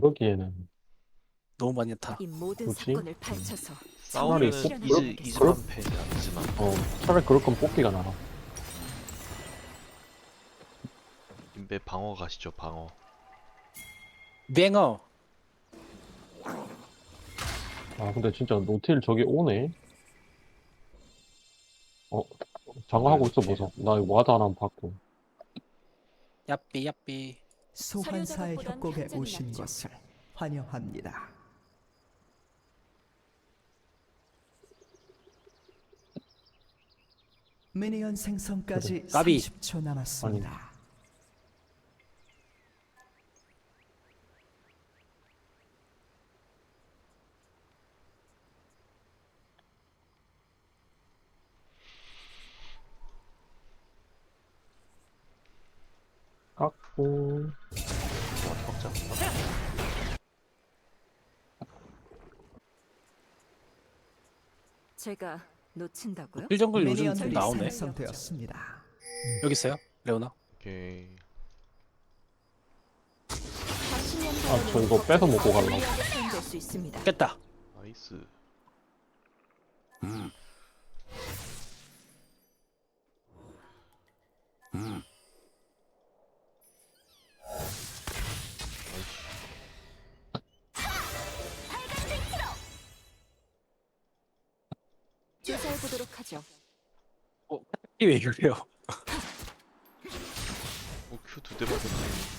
그러기에는 너무 많이. 이 모든 뭐지? 사건을 파헤쳐서 차라리 싸우면은 꼭 이즈 그렇- 이즈만 패 이즈만. 어 차라리 그럴 건 뽑기가 나아. 인베 방어 가시죠 방어. 뱅어. 아 근데 진짜 노틸 저기 오네. 어 장어하고 있어 보소. 나 이거 와드 하나 받고. 야삐 야삐. 소환사의 협곡에 오신 것을 환영합니다. 미니언 생성까지 까비. 30초 남았습니다. 와 턱장. 제가 놓친다고요? 필정글 요즘 좀 미니언들이 나오네. 생성되었습니다. 여기 있어요. 레오나. 오케이. 아, 저 이거 뺏어 먹고. 될수 있습니다. 깼다. 나이스. 조사해 보도록 하죠. 이왜 그래요? 오큐 두 대 맞았네.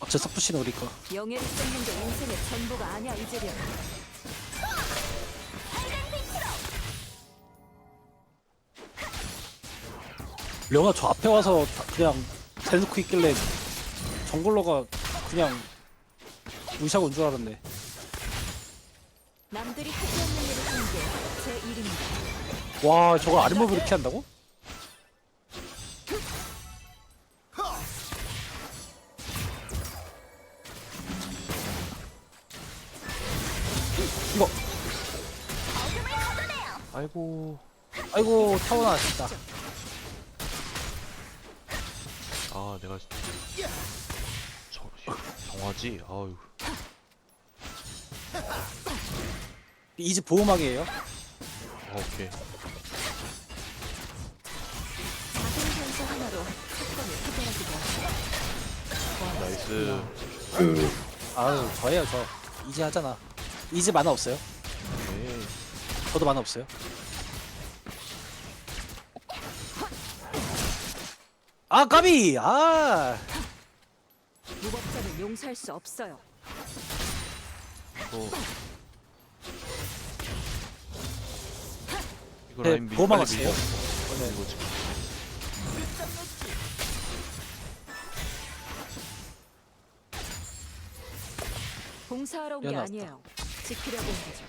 어째 섭부시는 우리 거. 영예를 쌓는 게 인생의 전부가 아니야 이제리야. 레오나 저 앞에 와서 그냥 대놓고 있길래 정글러가 그냥 무시하고 온 줄 알았네. 남들이 하지 않는 일을 하는 게제 일입니다. 와 저걸 아랫몸으로 이렇게 한다고? 이거 아이고. 아이고 타워 나왔다. 아 내가 저 정화지. 아유. 이즈 보호막이에요. 아, 오케이. 작은 변수 하나로 사건을 해결하기도 나이스. 아유 저예요 저. 이즈 하잖아. 이즈 만화 없어요. 오케이. 저도 만화 없어요. 아 까비 아 무법자는 용서할 수 없어요. 이거 네, 라인 밀 보호막 빨리 밀려. 왔어요. 빨리 밀고 지금. 봉사하러 온 게 연합다. 아니에요. 지키려고 온 거죠.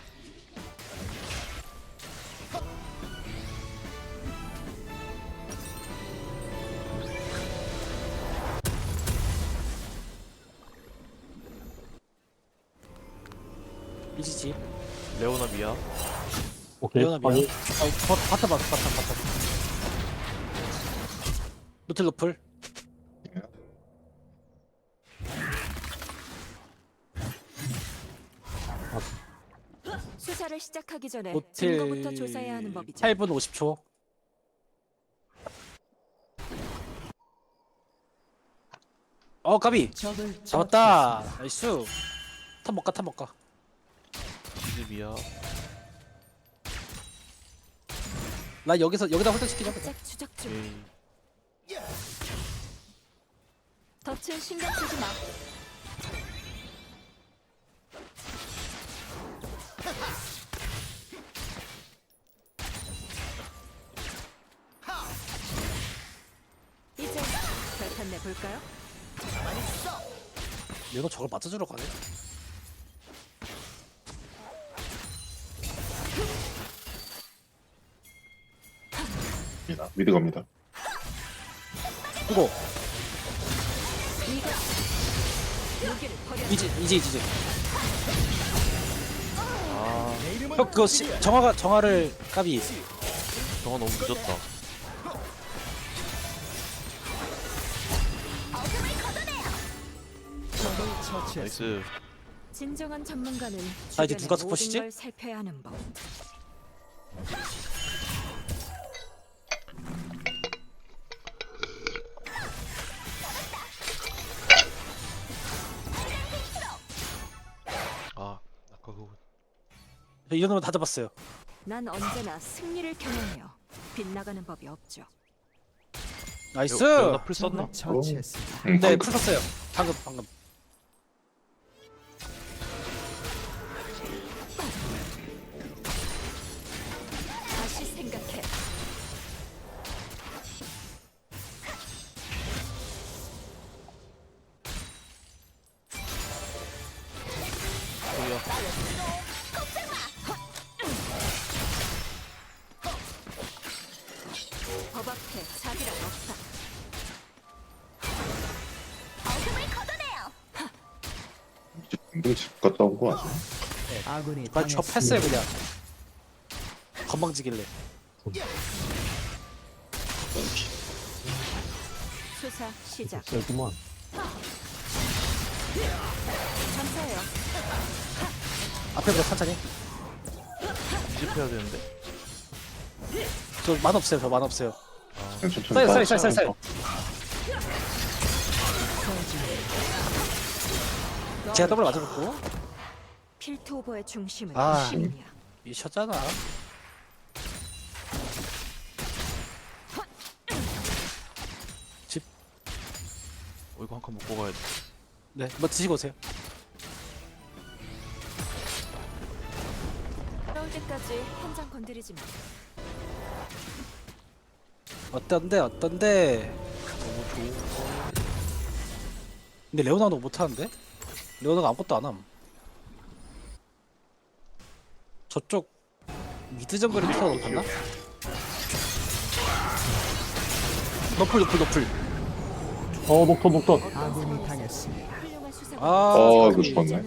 미야. 오케이. 레오나 미야. 아니, 어 바- 바타 바타 바타 바타. 노틀 노플. 수사를 시작하기 전에 노틀 증거부터 조사해야 하는 법이죠. 8분 50초. 어 까비 적을 잡았다. 나이스. 탑 먹가 탑 먹가. 이즈 미야. 나 여기서 여기다 홀드 시키자. 그냥. 짝 추적 중. 오케이. 덫을 신경 쓰지 마. 이제 결판 내 볼까요? 얘가 저걸 맞아주러 가네. 갑니다. 미드 갑니다. 이거 버려. 이제 이제 이제. 아. 형 그거 시, 정화가 정화를 까비. 정아 너무 늦었다. 나이스. 진정한 전문가는 아, 이제 주변의 누가 모든 스포시지? 걸 살펴야 하는 법. 이 정도면 다 잡았어요. 난 언제나 승리를 겨냥해요. 빗나가는 법이 없죠. 나이스. 레오- 레오나 풀 썼나? 적을 처치했습니다. 응, 네, 풀 썼어요. 방금 방금. 자비란 없다. 집 갔다 온 거 아니야? 아군이 아, 저. 패스해 그냥. 건방지길래. 수사 시작. 세구만. 감사해요. 앞에 보자 천천히. 집해야 되는데. 저 만 없어요. 저 만 없어요. 그냥 천천히 쌀, 가. 쌀. 제가 더블 맞아봤고. 필트 오버의 중심은 아. 미쳤잖아. 어 이거 한 칸 먹고 가야 돼. 네, 뭐 드시고 오세요. 나올 때까지 현장 건드리지 마. 어떤데, 어떤데. 너무 좋은 근데 레오나도 못하는데? 레오나가 아무것도 안 함. 저쪽 미드 정글에 틀어 놓았나? 너플 너플 너플 어, 녹턴, 녹턴. 아군이 당했습니다. 아 어. 이거 죽었네.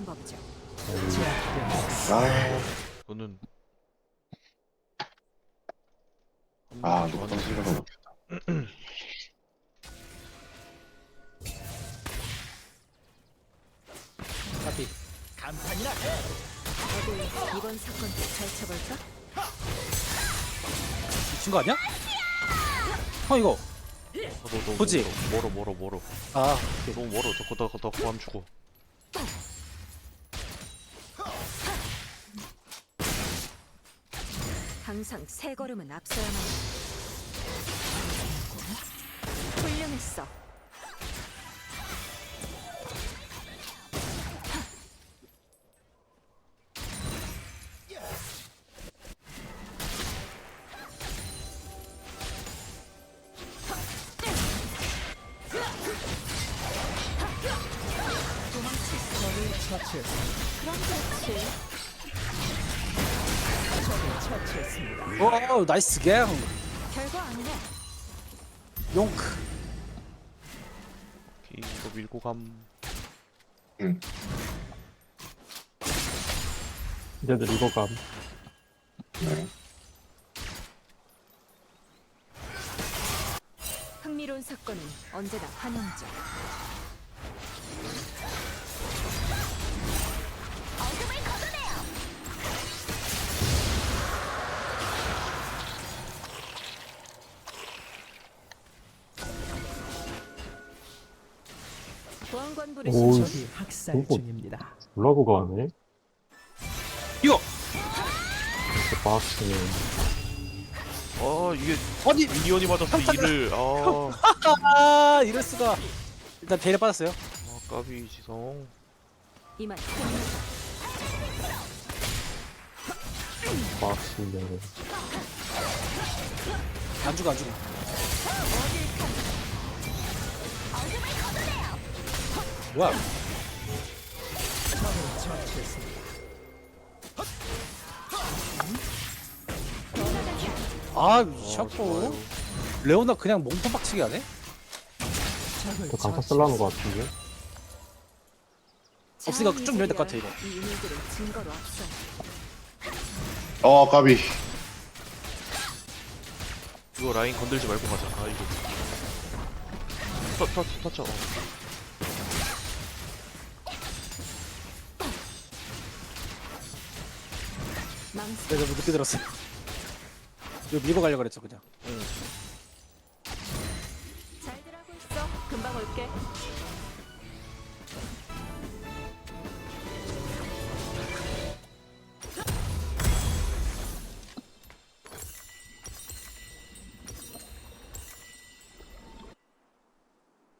아, 이거는 아, 녹턴 생각 을 못했다. 까비 어디 이번 사건도 잘 쳐볼까? 미친 거 아니야? 어 이거 어, 너, 너, 보지? 너, 멀어 멀어 멀어. 아 너무 멀어. 더더더 그만 주고. 항상 세 걸음은 앞서야만 해. 처치했습니다. 그럼 그렇지. 오 나이스 갱 별거 아니네. 용크 오케이 이거 밀고 감. 응. 얘들 이거 감. 네. 흥미로운 사건은 언제나 환영적. 보안관 오, 부르시죠. 적이 학살 오호. 중입니다. 올라고가 하네. 이거 이렇게 박스는. 아 이게 아니 미니언이 맞았어 이를. 아, 아 이럴 수가 일단 베일에 빠졌어요 아 까비 지성. 이만. 박스는. 안 죽어 안 죽어 뭐야. 아 아, 미쳤고 좋아요. 레오나 그냥 몸통 박치기 하네 저 강타 쓸라는 것. 같은데. 없으니까 좀 밀어야 될것 같아, 이거. 이 인물들은 증거로 앞서. 어, 까비. 이거 라인 건들지 말고 가자. 아 이거. 터, 터, 터쳐. 어. 내가 좀 늦게 들었어요. 이거 밀고 가려고 그랬죠 그냥. 잘들 하고 있어. 금방 올게.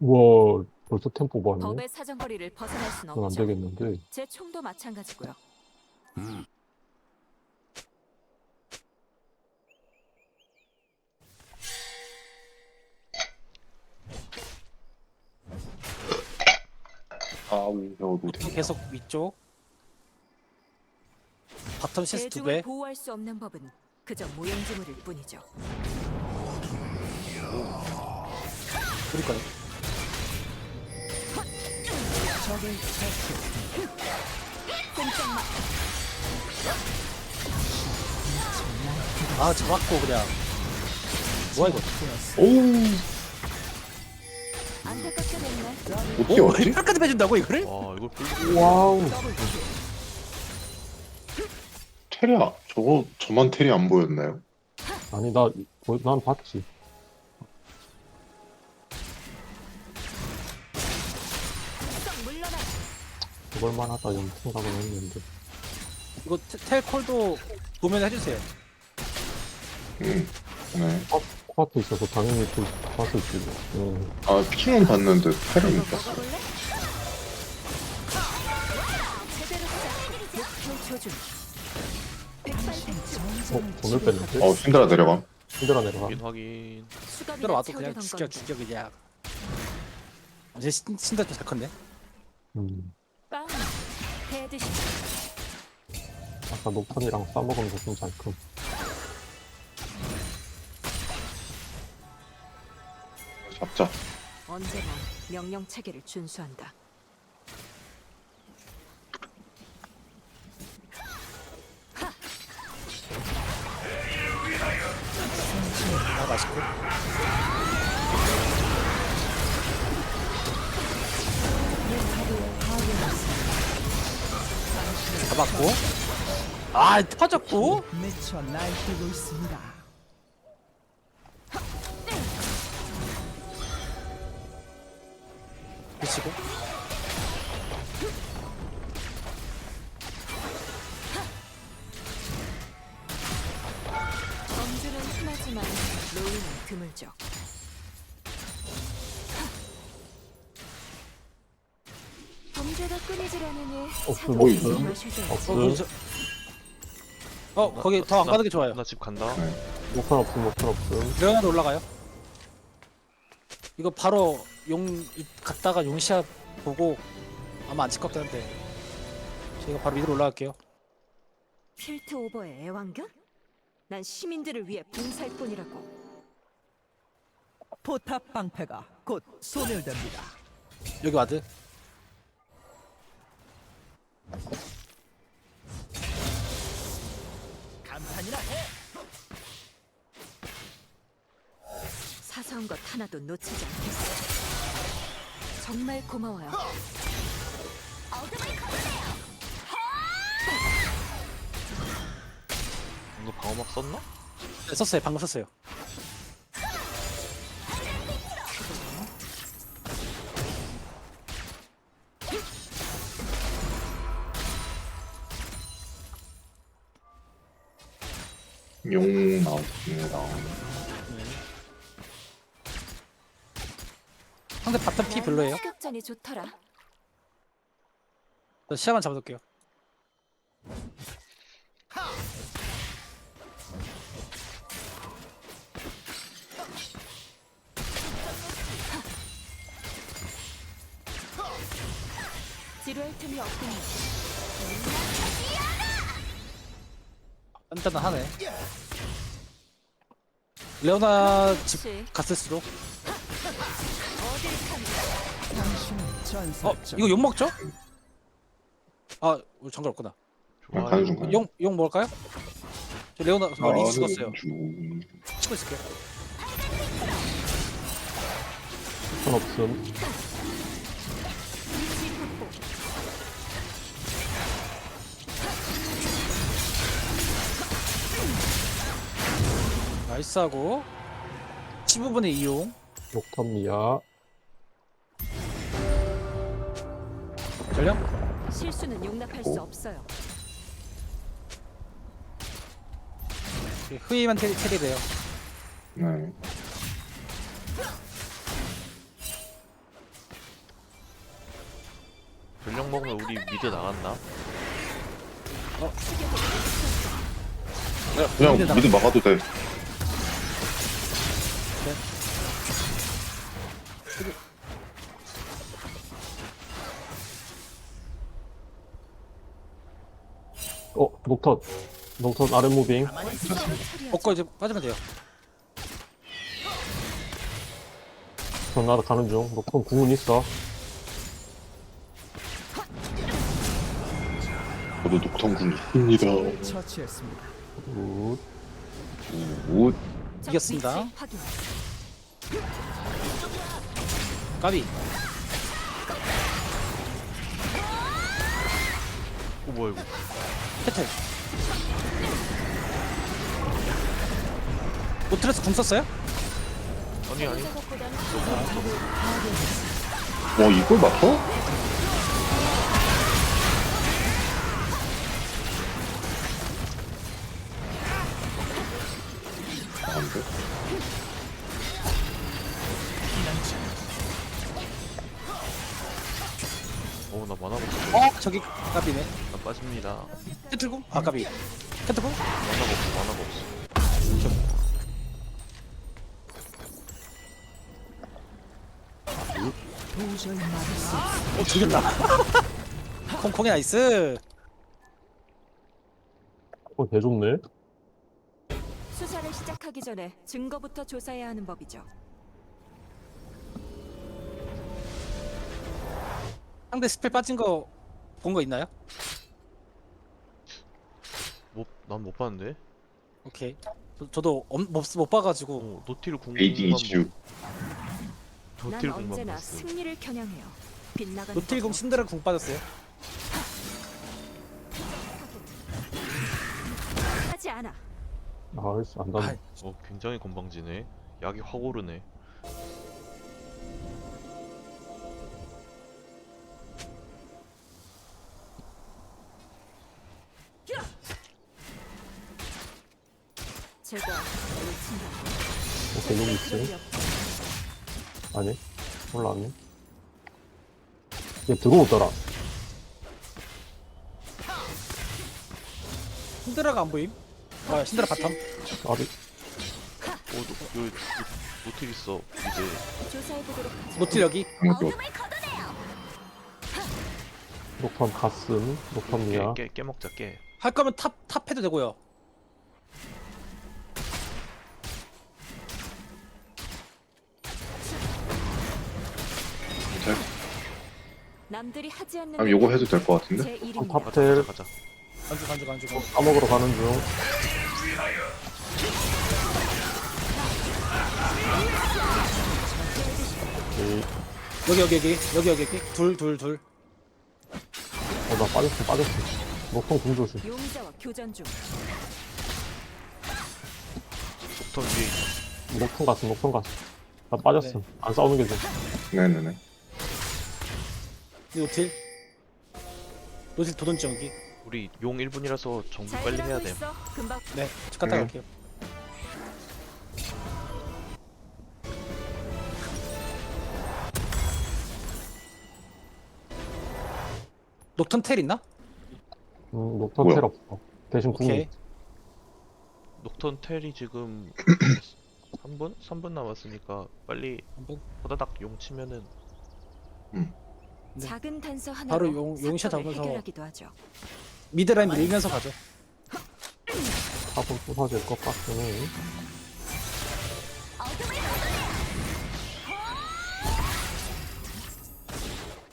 우와, 벌써 템포 봤네? 법의 사정거리를 벗어날 순 그건 안 없죠. 되겠는데. 제 총도 마찬가지고요. 아우 겨우도 돼. 계속 위쪽. 바텀 시스 두 대중을 배. 보호할 수 없는 법은 그저 무용지물일 뿐이죠. 처치했습니다. 꼼짝마. 아 잡았고 그냥. 뭐야 이거? 오우 안타깝게 됐네. 어떻게 오, 왔지? 힐까지 빼준다고 이거를? 와 이걸 풀. 와우. 테리야 저거 저만 테리 안 보였나요? 아니, 나, 뭐, 난 봤지. 썩 물러나. 그걸만 하다 좀 생각은 했는데. 이거 테- 텔콜도 보면 해주세요. 응. 네. 코앞에 있어서 당연히 또 봤을지. 응. 아 핑은 봤는데 테리는 못 봤어. 어, 돈을 뺐는데? 어 신드라 내려가. 힘들어 내려가. 확인 확인. 들어와도 그냥 죽여 죽여 그냥. 이제 신- 신다 좀잘 컸네. 음. 아까 녹턴이랑 싸먹으면서 좀잘 큼. 자. 언제나 명령 체계를 준수한다. 아 맛있고. 잡았고. 아 터졌고. 미쳐 날뛰고 있습니다. 범주는 흔하지만 노인은 드물죠. 범죄가 끊이질 않으니 없음, 뭐. 있어요? 어, 저- 어 거기 더 안 가는 게 좋아요. 나 집 간다. 녹턴 없음, 녹턴 없음. 레오나도 올라가요. 이거 바로 용 이- 갔다가 용시야 보고 아마 안 칠 것 같긴 한데 저희가 바로 위로 올라갈게요. 필트 오버의 애완견? 난 시민들을 위해 봉사할 뿐이라고. 포탑 방패가 곧 소멸됩니다. 여기 와드. 간판이나 해. 사소한 것 하나도 놓치지 않겠어. 정말 고마워요. 너 방어막 썼나? 네, 썼어요. 방금 썼어요. 별로예요. 추격전이 좋더라. 저 시야만 잡아둘게요. 지루할 틈이 없군요. 단단하네. 레오나 집 갔을수록 어. 이거 용 먹죠? 아 우리 정글 없구나. 그냥. 가는 중용 먹을까요? 저 레오나 저 아, 리 네, 죽었어요. 중. 치고 있을게요. 녹턴 없음. 나이스하고 15분의 이용 미야. 전령 실수는 용납할 수 없어요. 흐이만 테리, 테리래요 네. 전력 먹으면 우리 미드 나갔나? 그냥 미드 미드 막아도 돼. 어, 녹턴. 녹턴 아래 무빙. 먹고 이제 빠지면 돼요 전 나도 가는 중. 녹턴 궁은 있어. 저도 녹턴군 있습니다. 처치했습니다. 굿. 오, 적 이겼습니다. 까비 어 뭐야 이거? 캐틀 노트레스 궁 썼어요? 아니 아니. 와 이걸 맞춰? 안 돼. 어나 만화 없어. 어 저기 까비네 나 빠집니다. 캐틀 궁? 아 까비 캐틀 궁? 만화가 없어 만화가 없어. 어 죽였다 콩콩이 나이스 어, 개 좋네. 수사를 시작하기 전에 증거부터 조사해야 하는 법이죠. 상대 스펠 빠진 거 본 거 있나요? 뭐난못 봤는데. 오케이 저, 저도 엄, 못, 못 봐가지고 어 노틸 궁만 에이딩 이슈. 보고 난 노틸 궁만 언제나 봤어. 승리를 겨냥해요. 빗나가는 노틸 궁 법은 신드라 궁 빠졌어요 하지 않아. 나이스, 안 닿네. 아, 어 굉장히 건방지네. 약이 확 오르네. 있음. 아니, 올라왔네. 얘 들어오더라. 신드라가 안 보임? 아 신드라 바텀 아리, 어 노, 여기 노- 노틸 있어 이제. 조사해 보도록 하죠. 노틸 여기 녹턴 가슴, 녹턴 미야. 깨, 깨, 깨 먹자 깨. 할 거면 탑, 탑 해도 되고요 남들이 하지 않는 아 요거 해도 될 것 같은데? 제 이름 탑 가자 텔, 가자 가자. 간주 간주 간주 간주 까먹으러 가는 중. 오케이. 여기 여기 여기 여기 여기 여기 둘둘둘 어, 나 빠졌어, 빠졌어. 녹턴 궁 조심. 용의자와 교전 중. 톱 위에. 녹턴 갔음, 녹턴 갔음. 나 빠졌음. 네. 안 싸우는 게 좀. 네네네. 이 노틸 노틸 도전지 여기 우리 용 1분이라서 정비 잘 빨리 해야 일하고 돼. 있어. 금방 네집 갔다 네. 갈게요 녹턴 텔 있나? 음, 녹턴 뭐야? 텔 없어. 대신 궁. 오케이 녹턴 텔이 지금 3분? 3분 남았으니까 빨리 한번 호다닥 용 치면은 네. 작은 단서 하나로 바로 용- 용샷 사건을 하면서 해결하기도 하죠. 미드라인 밀면서 가죠 탑은 부서질 것 같긴 해.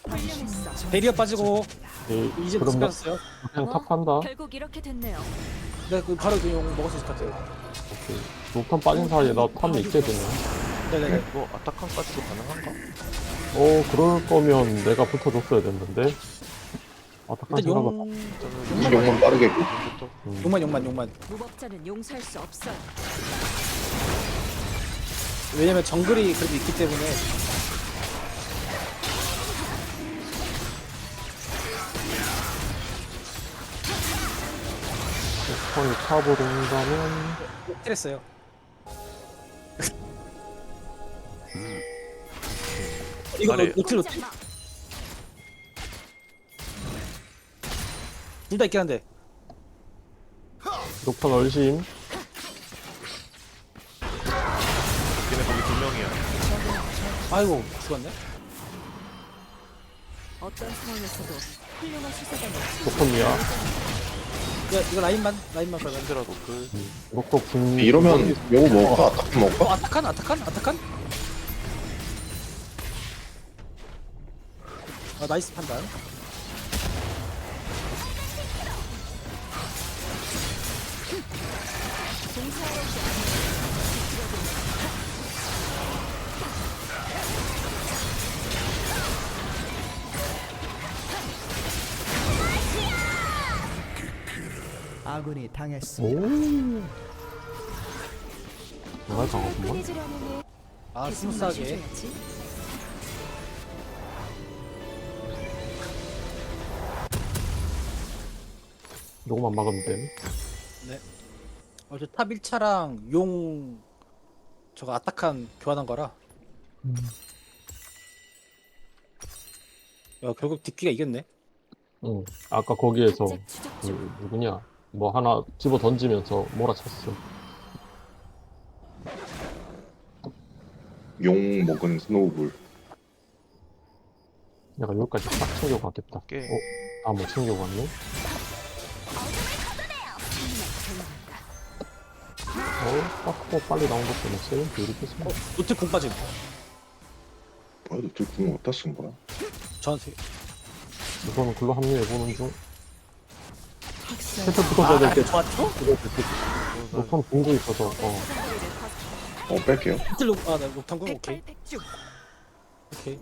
훌륭했어. 베리어 빠지고 에이, 이제 그럼 나 뺐어요 그냥 어? 탑 간다. 결국 이렇게 됐네요. 네, 그 바로 그용 먹을 수 있을 것 같아요 오케이. 녹턴 빠진 사이에 나 탑에 있게 되네. 네네네. 이거 아타칸까지도 가능한가? 어, 그럴 거면 내가 붙어줬어야 됐는데. 아, tak한 일단 생각은 용 일단은 용만 빠르게 고 용부터 음. 용만 용만 용만. 무법자는 용서할 수 없어요. 왜냐면 정글이 그래도 있기 때문에 스턴이 탑으로 온다면. 스트레스요. 이거 아래. 노틸 노틸 둘다 있긴 한데 녹턴 얼심. 걔네 거기 두 명이야 아이고 죽었네. 어떤 상황에서도 훌륭한 수사관이 녹턴이야. 야 이거 라인만 라인만 걸면. 신드라 노플 녹턴 궁. 이러면 요거 먹을까? 아타크 어 먹을까? 아타칸 아타칸 아타칸. 아 나이스 판단. 아군이 당했습니다. 오. 강하구만. 해주려면 아 스무스하게. 요거만 막으면 됨. 어저 탑 1차랑 용 저거 아타칸 교환한 거라. 야 결국 뒷기가 이겼네. 응. 아까 거기에서 그 중. 누구냐 뭐 하나 집어 던지면서 몰아쳤어. 용 먹은 스노우볼. 내가 여기까지 딱 챙겨가겠다. 깨 어? 아 뭐 챙겨갔네? 어? 딱 크고 빨리 나온 것도 뭐 세븐 이렇게 써. 어 노틸 궁 빠짐. 뭐야, 너궁 어디다 쓴 거야? 저한테. 이거는 글로 합류해보는 중. 세트 붙어줘야 될 때. 좋았죠? 녹턴 궁도 있어서, 어. 어, 뺄게요. 노틸 녹 아나 녹탄궁 오케이 백발백중. 오케이.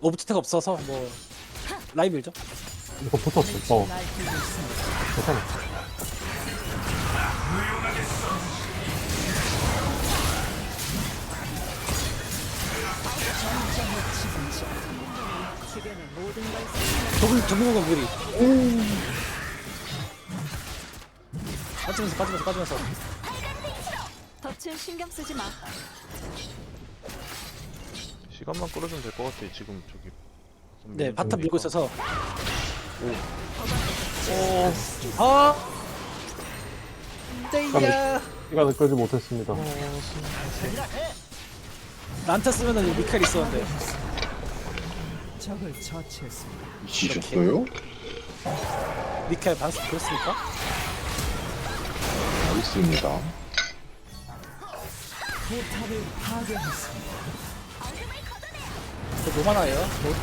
오브스택 없어서 뭐 라인 밀죠. 이거 붙었어. 어. 괜찮아. 적응 적응한 무리. 빠지면서 빠지면서 빠지면서. 덫은 신경 쓰지 마. 시간만 끌어주면 될 것 같아 지금 저기 네 바텀 밀고 있어서. 오. 아. 데이야. 시간을 끌지 못했습니다. 난타 쓰면은 미칼 있었는데. 적을 처치했습니다. 지셨어요? 미칼 반스 그렇습니까? 알겠습니다. 저 노마나예요. 뭐.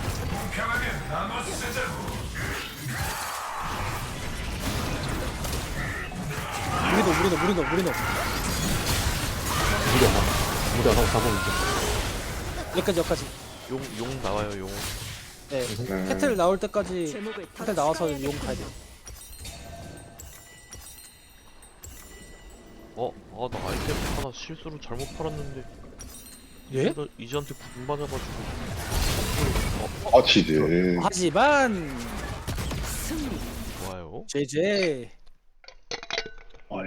무리노 무리노 무리노 무리노 무리 안 하고. 무리 안 하고 잡으면 돼. 여기까지 여기까지 용, 용 나와요 용 네 네. 캐틀 나올 때까지 캐틀 나와서 용될 가야 돼 어? 아 나 아이템 하나 실수로 잘못 팔았는데 예? 이제- 이지한테 구분 맞아가지고 아, 치즈. 하지만 승리. 좋아요 제제